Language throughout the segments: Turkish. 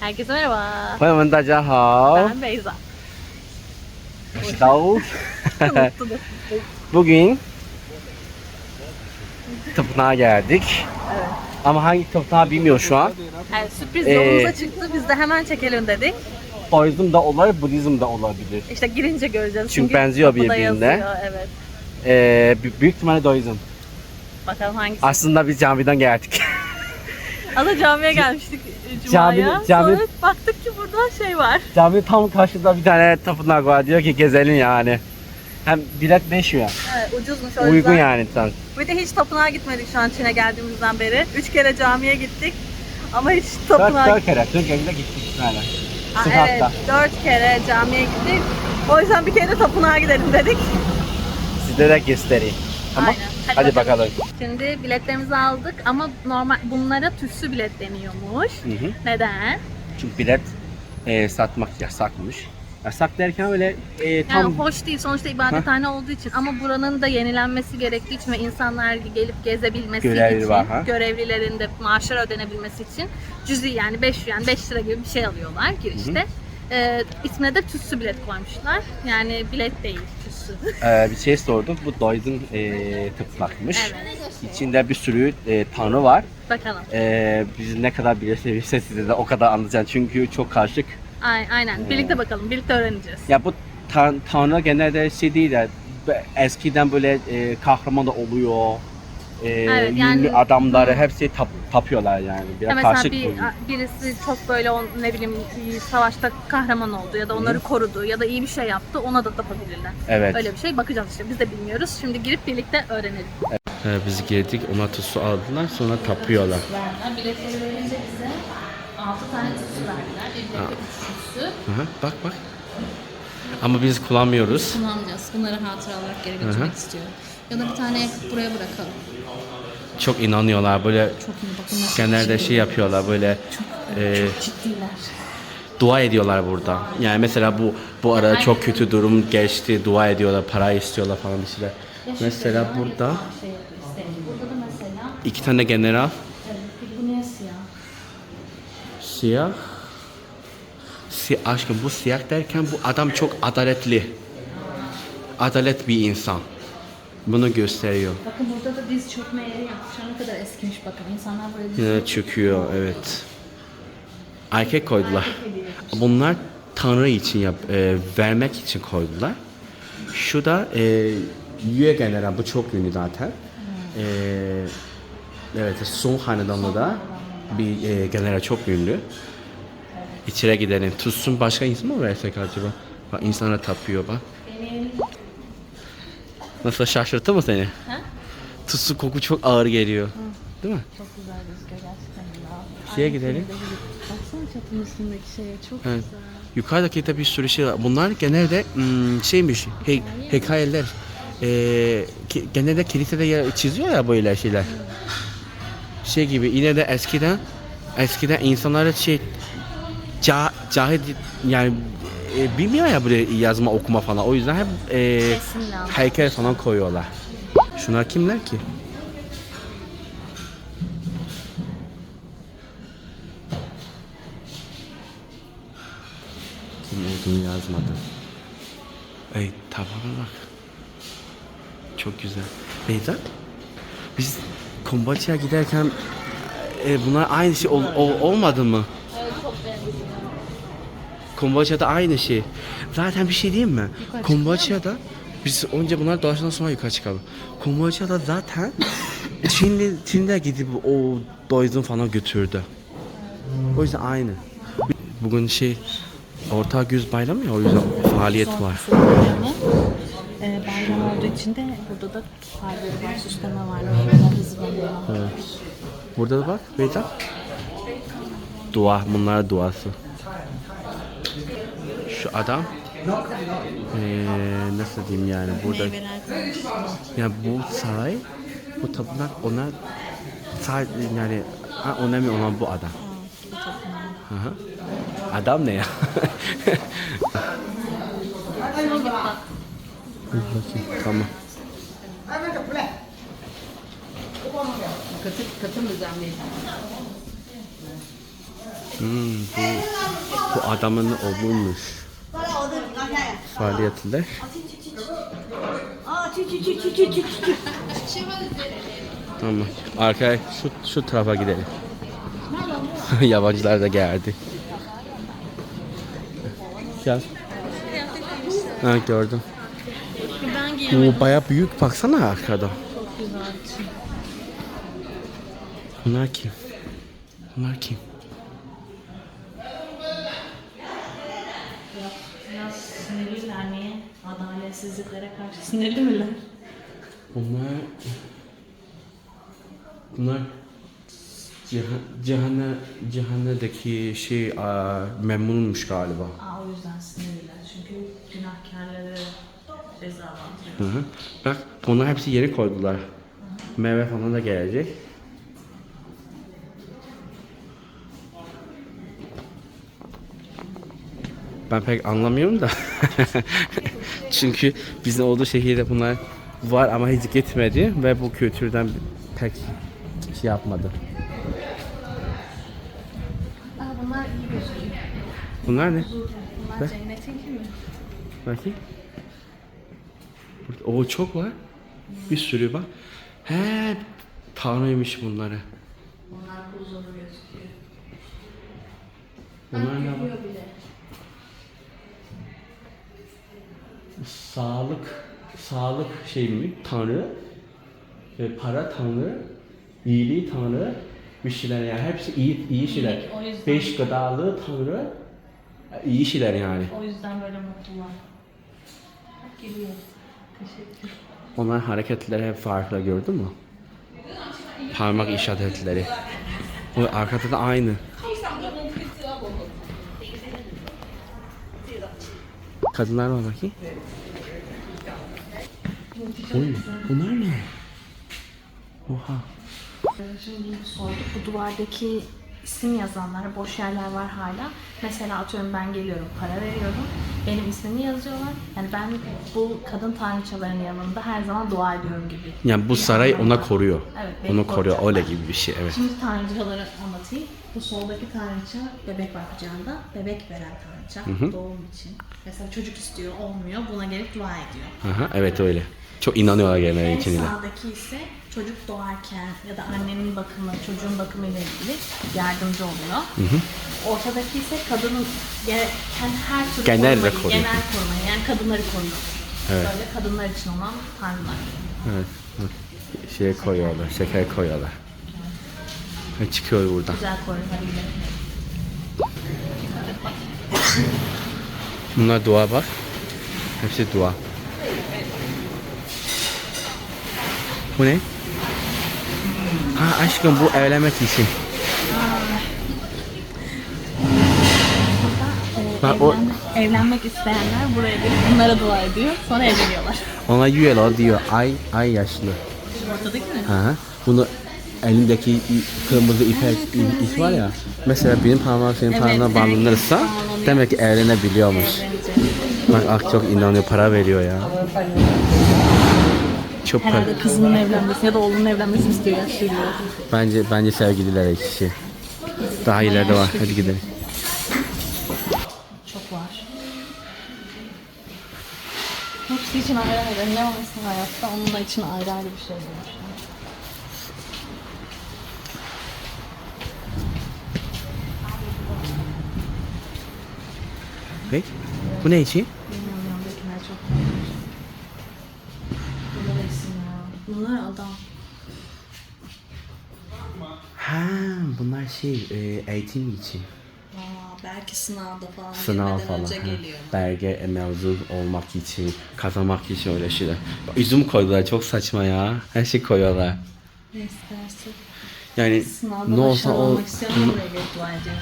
Herkese merhaba. 朋友们，大家好， Ben Beyza. 我是刀。 Unuttum. Bugün tapınağa geldik. evet. Ama hangi tapınağı bilmiyor şu an. Yani sürpriz Ee, yolumuza çıktı. Biz de hemen çekelim dedik. Taoizm da olabilir, Budizm de olabilir. İşte girince göreceğiz. Çünkü benziyor kapıda birbirine. yazıyor, Evet. Ee, b- büyük ihtimalle Daoizm. Bakalım hangisi. Aslında biz camiden geldik. Ada camiye gelmiştik Cuma'ya. Cami- cami- Sonra baktık ki burada şey var. Caminin tam karşısında bir tane tapınak var. Diyor ki gezelim yani. Hem bilet 5 yuan. Evet, ucuzmuş o Uygun yüzden. yani tam. Bir de hiç tapınağa gitmedik şu an Çin'e geldiğimizden beri. Üç kere camiye gittik. Ama hiç tapınağa dört kere. Türkiye'de gittik yani. Aa, Sıcakta. evet, dört kere camiye gittik. O yüzden bir kere de tapınağa gidelim dedik. Size de göstereyim. Tamam. Aynen. Hadi Hadi, bakalım. Şimdi biletlerimizi aldık ama normal bunlara tütsü bilet deniyormuş. Hı hı. Neden? Çünkü bilet e, satmak yasakmış. Yasak derken öyle e, tam Yani hoş değil sonuçta ibadethane olduğu için ama buranın da yenilenmesi gerektiği için ve insanlar gelip gezebilmesi Görevli için, var, ha? görevlilerin de maaşları ödenebilmesi için cüzi yani 5 yani 5 lira gibi bir şey alıyorlar girişte. Ee, ismine de tütsü bilet koymuşlar. Yani bilet değil tütsü. e, bir şey sorduk. Bu Daoizm e, tapınakmış. evet. İçinde bir sürü e, tanrı var. Bakalım. E, biz ne kadar bilirseniz size de o kadar anlatacaksın. Çünkü çok karışık. Ay- Aynen. Birlikte bakalım. Birlikte öğreneceğiz. Ya bu tan- tanrı genelde şey değil de eskiden böyle e, kahraman da oluyor. E, Evet, ünlü yani- adamları hepsi tap, tapıyorlar yani. Ya Biraz mesela karışık bir, birisi çok böyle on, ne bileyim bir savaşta kahraman oldu ya da onları korudu ya da iyi bir şey yaptı ona da tapabilirler. Evet. Öyle bir şey bakacağız işte biz de bilmiyoruz. Şimdi girip birlikte öğrenelim. Ee, biz girdik, ona tuzlu aldılar, sonra tapıyorlar. Biletleri verince bize 6 tane tütsü verdiler. Bir bilette. Hı hı, bak bak. Ama biz kullanmıyoruz. Kullanacağız. Bunları hatıra olarak geri götürmek istiyorum. Ya da bir tane yakıp buraya bırakalım. Çok inanıyorlar böyle Çok iyi bakın nasıl genelde şey yapıyorlar böyle e, ciddiler. dua ediyorlar burada. Yani mesela bu bu arada çok kötü durum geçti, dua ediyorlar, para istiyorlar falan bir şeyler. Mesela burada Şey. Burada da mesela iki tane general evet, bu niye siyah? siyah Si aşkım bu siyah derken bu adam çok adaletli. Adalet bir insan. Bunu gösteriyor. Bakın burada da diz çökme yeri yapmışlar. Ne kadar eskimiş bakın. İnsanlar böyle diz Yine çöküyor evet. Erkek koydular. Bunlar Tanrı için yap, e, vermek için koydular. Şu da e, Yue General bu çok ünlü zaten. E, evet Song Hanedanlı da bir e, general çok ünlü. İçeri gidelim. Tutsun başka insan mı versek acaba? Bak insana tapıyor bak. Nasıl şaşırttı mı seni? Ha? Tutsun koku çok ağır geliyor. Değil mi? Çok güzel gözüküyor gerçekten ya. Şeye gidelim. Baksana çatının üstündeki şeye çok Evet. güzel. Yukarıdaki de bir sürü şey var. Bunlar genelde hmm, şeymiş, he, hikayeler. Ee, ki- genelde kilisede yer- çiziyor ya böyle şeyler. Şey gibi yine de eskiden eskiden insanlara şey ca, cahil yani e, bilmiyor ya böyle yazma okuma falan. O yüzden hep e, heykel falan koyuyorlar. Şunlar kimler ki? Kim olduğunu yazmadı. Ey tabana bak. Çok güzel. Beyza, biz Kombaçı'ya giderken e, bunlar aynı şey ol- ol- olmadı mı? Evet. Kombaçya'da aynı şey. Zaten bir şey diyeyim mi? Yukarı Kombaçya'da biz önce bunlar dolaştıktan sonra yukarı çıkalım. Kombaçya'da zaten Çinli, Çin'de gidip o Doizm falan götürdü. O yüzden aynı. Bugün şey Orta Güz Bayramı ya o yüzden faaliyet var. Ee, bayram olduğu için de burada da faydalı var, süsleme var, hazırlanıyor. Burada da bak Beyza. Dua, bunlar duası. Şu adam eee, nasıl diyeyim yani burada Meyveler koymuşlar. Ya bu saray, bu tapınak ona sadece yani ha, önemli olan bu adam. Hı hı. Adam ne ya? Tamam. Hmm, bu, bu adamın oğluymuş faaliyetler. Tamam. Arkaya şu, şu tarafa gidelim. Yabancılar da geldi. Gel. Ha gördüm. Bu baya büyük baksana arkada. Bunlar kim? Bunlar kim? Adaletsizliklere karşı sinirli miler? Bunlar Bunlar Cihan, Cihan'a Cihan'daki şey aa, memnunmuş galiba. Aa, o yüzden sinirliler. Çünkü günahkarları cezalandırıyor. Hı hı. Bak bunlar hepsi yeni koydular. Meyve falan da gelecek. Ben pek anlamıyorum da. Çünkü bizim olduğu şehirde bunlar var ama hiç gitmedi ve bu kültürden pek şey yapmadı. Aa, bunlar iyi gözüküyor. Bunlar ne? Bunlar cennetinki mi? Bakayım. Burada, o çok var. Bir sürü bak. He, tanrıymış bunları. Onlar huzurlu gözüküyor. Bunlar ne var? Sağlık, sağlık şey mi? Tanrı. Ve para tanrı. iyiliği tanrı. Bir şeyler yani hepsi iyi, iyi şeyler. İyilik. Beş gıdalı tanrı. iyi şeyler yani. O yüzden böyle mutlular. Geliyor. Teşekkür. Onlar hareketleri hep farklı gördün mü? Parmak işaretleri. O arkada da aynı. Kadınlar var bakayım. Oy, bunlar ne? Oha. Şimdi sorduk. Bu duvardaki isim yazanlara boş yerler var hala. Mesela atıyorum ben geliyorum, para veriyorum. Benim ismimi yazıyorlar. Yani ben bu kadın tanrıçaların yanında her zaman dua ediyorum gibi. Yani bu bir saray ona var. koruyor. Evet, beni Onu koruyor. koruyacaklar. Öyle gibi bir şey evet. Şimdi tanrıçaları anlatayım. Bu soldaki tanrıça bebek bakacağında bebek veren tanrıça doğum için. Mesela çocuk istiyor olmuyor buna gelip dua ediyor. Aha, evet öyle. Çok inanıyorlar genel En içinde. sağdaki ise çocuk doğarken ya da annenin bakımı, çocuğun bakımıyla ilgili yardımcı oluyor. Ortadaki ise kadının gereken her türlü Genel korumayı, koruyor. genel korumayı yani kadınları koruyor. Evet. Böyle kadınlar için olan tanrılar. Evet. Hı. Şey koyuyorlar, şeker koyuyorlar. Ha, Çıkıyor buradan. Güzel koruyor. Hadi gidelim. Bunlar dua bak. Hepsi dua. Bu ne? Ha aşkım bu evlenmek için. Bak o Evlen- evlenmek isteyenler buraya gelip bunlara dua ediyor. Sonra evleniyorlar. ona yüel diyor. Ay ay yaşlı. Ortadaki mi? Hı. Bunu elindeki kırmızı ipek i- ip var ya. Mesela benim parmağım senin Evet, parmağına evet. bağlanırsa demek ki evlenebiliyormuş. Bak ak çok inanıyor para veriyor ya. Çok. Herhalde kızının evlenmesi ya da oğlunun evlenmesini istiyor yaşlıyla. Bence bence sevgililer kişi. Daha ileride var. Hadi gidelim. Çok var. Hepsi için ayrı ayrı. Ne varsa hayatta onun da için ayrı ayrı bir şey var. Peki. Bu ne için? Bilmiyorum yandakiler çok var. Burada da isim ya. Bunlar adam. Ha, bunlar şey e, eğitim için. Aa, belki sınavda falan Sınav girmeden falan. önce ha. geliyor. Belge mevzu olmak için, kazanmak için öyle şeyler. Üzüm koydular çok saçma ya. Her şey koyuyorlar. Ne isterse. Yani Sınavda ne olsa o dua ediyor.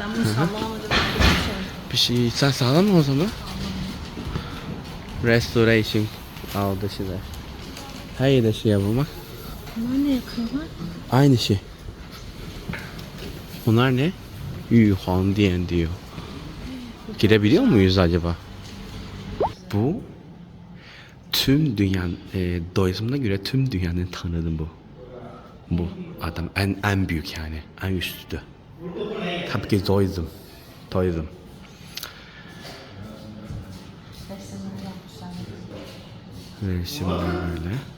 Ben bunu sallamadım. bir şey. Sen sağlam mı o zaman? Restoration aldı şeyler. Her yerde şey yapılmak. Bunlar ne yakıyorlar? Aynı şey. Bunlar ne? Yuhan diyen diyor. Girebiliyor muyuz acaba? Bu tüm dünyanın e, göre tüm dünyanın tanrısı bu. Bu adam en en büyük yani en üstü. tabii ki doydum. Doydum. Resimleri yapmışlar.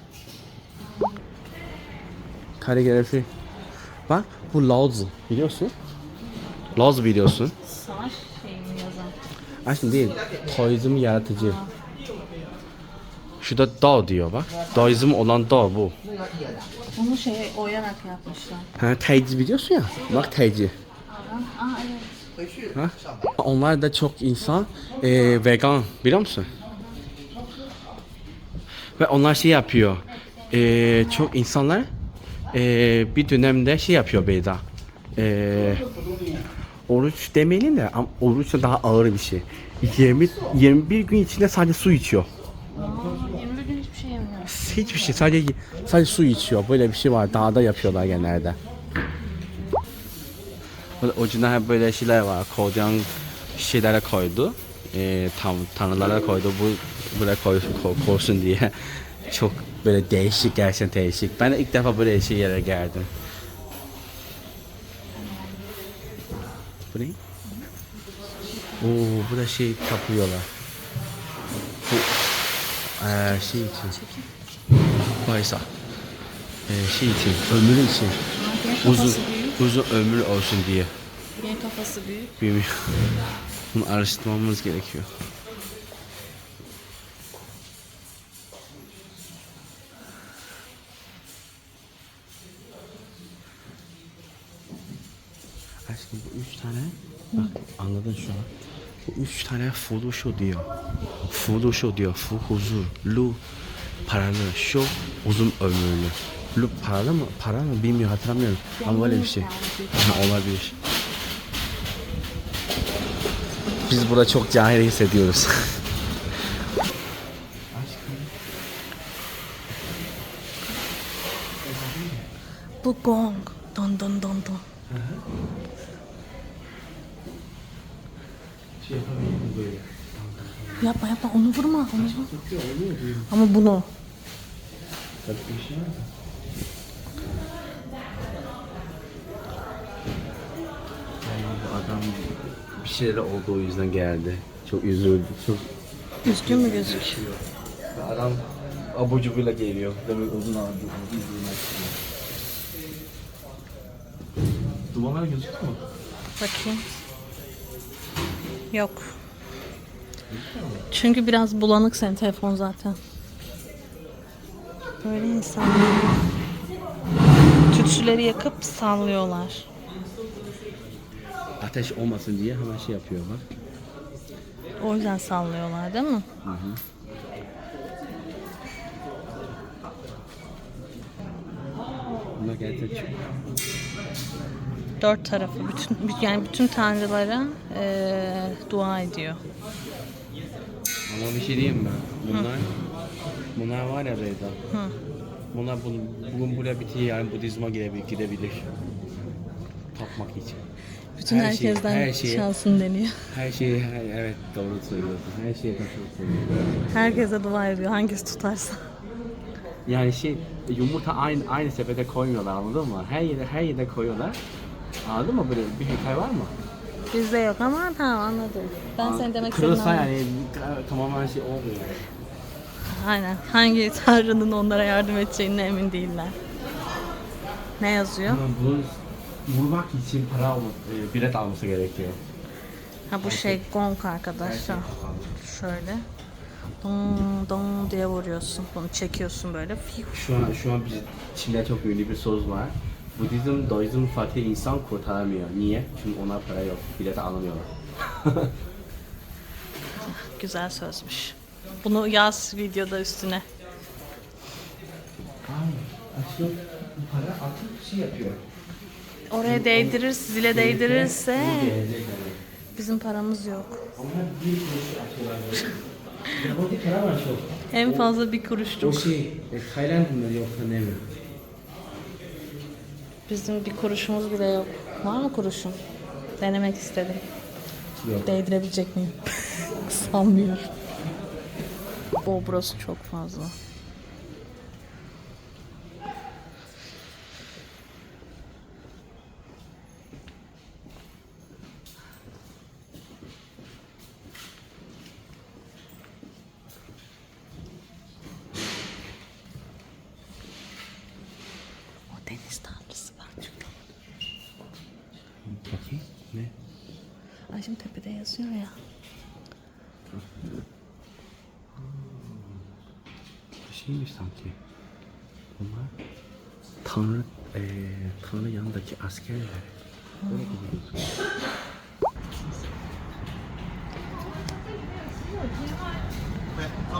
Resimler böyle. Kaligrafi. Bak bu Laozi biliyorsun. Laozi biliyorsun. Savaş şeyini yazan. Aslında değil. Taoizm yaratıcı. Şurada Dao diyor bak. Daoizm olan Dao bu. Bunu şeye oyarak yapmışlar. Ha Taici biliyorsun ya. Bak Taici. Aa evet. Ha? Onlar da çok insan e, vegan biliyor musun? Ve onlar şey yapıyor. E, çok insanlar e, bir dönemde şey yapıyor Beyda. E, oruç demeyelim de ama oruç da daha ağır bir şey. 20, 21 gün içinde sadece su içiyor. Aa, 21 gün hiçbir şey yemiyor. Hiçbir şey sadece sadece su içiyor. Böyle bir şey var. Dağda yapıyorlar genelde. Böyle ucuna hep böyle şeyler var. Kocaman şeylere koydu. Ee, tam tanrılara koydu. Bu buraya koysun, ko- koysun diye. Çok böyle değişik gerçekten değişik. Ben de ilk defa böyle şey yere geldim. Bu ne? Oo, bu da şey tapıyorlar. Bu ee, şey için. Baysa. Ee, şey için, ömrü için. Uzun, uzun ömür olsun diye. Niye kafası büyük? Bilmiyorum. Bunu araştırmamız gerekiyor. Üç tane fudu şu diyor. Fudu şu diyor. Fu huzur. Lu paralı. Şu uzun ömürlü. Lu paralı mı? Para mı? Bilmiyorum hatırlamıyorum. Ama böyle bir şey. Olabilir. Biz burada çok cahil hissediyoruz. Bu gong. Don don don onu vurma. Onu vurma. Ama bunu. Adam bir şeyler oldu o yüzden geldi. Çok üzüldü. Çok Üzgün mü gözüküyor? adam abur cuburla geliyor. Demek uzun aldı. Dumanlar gözüküyor mu? Bakayım. Yok. Çünkü biraz bulanık senin telefon zaten. Böyle insanlar tütsüleri yakıp sallıyorlar. Ateş olmasın diye hemen şey yapıyorlar. O yüzden sallıyorlar değil mi? Bunlar gerçekten çok... Dört tarafı, bütün yani bütün tanrılara eee, dua ediyor. Ama bir şey diyeyim mi? Bunlar, bunlar var ya Beyda. Hı. Bunlar bugün, bugün buraya bitir yani Budizm'a gidebilir, gidebilir. Tapmak için. Bütün Her şey- herkesten her şeye- şansın deniyor. Her şeyi, her, evet doğru söylüyorsun. Her şeye katılıyorum. Herkese dua ediyor hangisi tutarsa. Yani şey yumurta aynı aynı sepete koymuyorlar anladın mı? Her yere her yere koyuyorlar. Anladın mı böyle bir hikaye var mı? Bizde yok ama tamam anladım. Ben senin demek istediğini Kırılsa anladım. yani tamamen şey olmuyor. Aynen. Hangi tanrının onlara yardım edeceğine emin değiller. Ne yazıyor? Ama bunu vurmak için para alması, e, bilet alması gerekiyor. Ha bu şey gong arkadaşlar. Şöyle. Don don diye vuruyorsun. Bunu çekiyorsun böyle. Şu an şu an biz Çin'de çok ünlü bir söz var. Budizm, Daoizm fakir insan kurtaramıyor. Niye? Çünkü ona para yok. Bilet alamıyorlar. Güzel sözmüş. Bunu yaz videoda üstüne. Aslında para artık şey yapıyor. Oraya değdirir, zile değdirirse bizim paramız yok. Onlar bir kuruş atıyorlar. Para var çok. En fazla bir O kuruşluk. şey, e, Tayland mı yoksa ne mi? Bizim bir kuruşumuz bile yok. Var mı kuruşun? Denemek istedim. Yok. Değdirebilecek miyim? Sanmıyorum. O burası çok fazla. Ay şimdi tepede yazıyor ya. Şeymiş sanki. Bunlar Tanrı eee Tanrı yanındaki askerler. Gibi gözüküyor.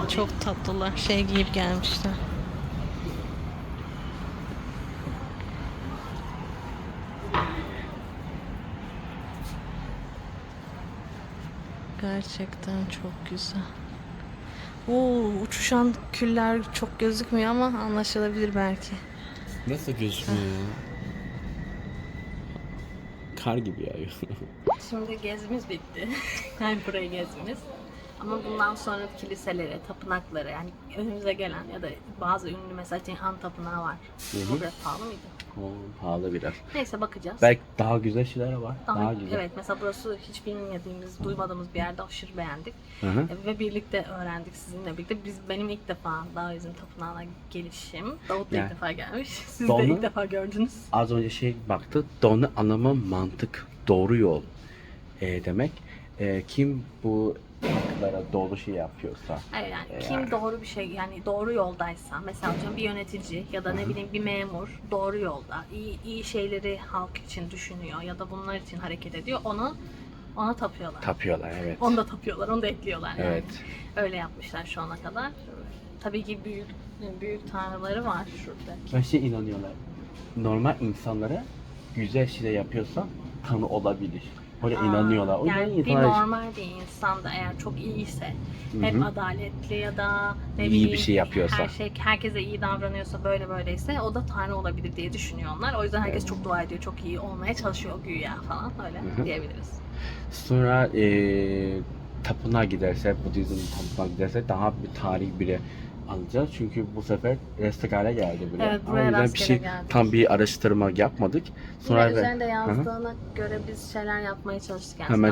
Çok tatlılar. Şey giyip gelmişler. Gerçekten çok güzel. Oo, uçuşan küller çok gözükmüyor ama anlaşılabilir belki. Nasıl gözüküyor ya? Kar gibi yağıyor. Şimdi gezimiz bitti. yani burayı gezimiz. Ama bundan sonra kiliselere, tapınaklara yani önümüze gelen ya da bazı ünlü mesela Cihan Tapınağı var. Bu biraz pahalı mıydı? Oo, pahalı biraz. Neyse bakacağız. Belki daha güzel şeyler var. Daha, Daha- güzel. Evet mesela burası hiç bilmediğimiz, duymadığımız bir yerde aşırı beğendik. Hı hı. Ve birlikte öğrendik sizinle birlikte. Biz benim ilk defa Daoizm Tapınağı'na gelişim. Davut da Yani- ilk defa gelmiş. Siz Doğru. de ilk defa gördünüz. Az önce şey baktı. Doğru anlama mantık, doğru yol e, demek. E, kim bu haklara doğru şey yapıyorsa. Hayır yani E, kim yani. doğru bir şey yani doğru yoldaysa mesela hocam bir yönetici ya da ne bileyim bir memur doğru yolda iyi iyi şeyleri halk için düşünüyor ya da bunlar için hareket ediyor onu ona tapıyorlar. Tapıyorlar evet. Onu da tapıyorlar, onu da ekliyorlar yani. Evet. Öyle yapmışlar şu ana kadar. Tabii ki büyük büyük tanrıları var şurada. Ben şey inanıyorlar. Normal insanlara güzel şeyler yapıyorsa tanı olabilir. Aa, inanıyorlar. O yani bir normal bir insan da eğer çok iyiyse, hep hı. adaletli ya da ne İyi bileyim, bir şey yapıyorsa. her şey herkese iyi davranıyorsa böyle böyleyse o da tanrı olabilir diye düşünüyor onlar. O yüzden herkes çok dua ediyor, çok iyi olmaya çalışıyor güya falan öyle Hı hı. diyebiliriz. Sonra e, tapınağa giderse, Budizm tapınağa giderse daha bir tarih bile alacağız. Çünkü bu sefer restgare geldi bile. Evet, Ama buraya yüzden bir şey geldik. tam bir araştırma yapmadık. Sonra Yine üzerinde Hı hı. yazdığına göre biz şeyler yapmaya çalıştık. Yani hemen.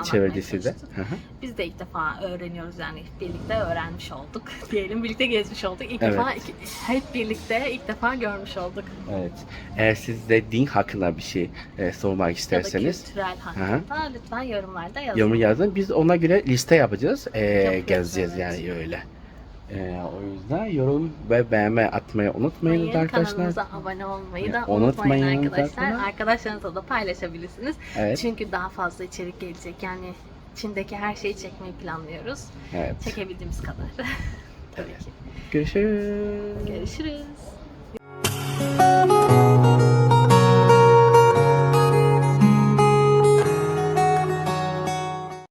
Hı hı. Biz de ilk defa öğreniyoruz yani birlikte öğrenmiş olduk diyelim birlikte gezmiş olduk ilk Evet. defa hep birlikte ilk defa görmüş olduk Evet. Eğer siz de din hakkında bir şey e, sormak ya isterseniz kültürel hakkında lütfen yorumlarda yazın. yorum yazın. Biz ona göre liste yapacağız. E, Yapıyoruz, gezeceğiz evet. yani öyle. E, o yüzden yorum ve beğenme atmayı unutmayın Unutmayın, arkadaşlar. kanalımıza abone olmayı da unutmayın, unutmayın arkadaşlar. zaten. Arkadaşlarınızla da paylaşabilirsiniz. Evet. Çünkü daha fazla içerik gelecek. Yani Çin'deki her şeyi çekmeyi planlıyoruz. Evet. Çekebildiğimiz kadar. Tabii Evet. ki. Görüşürüz. Görüşürüz.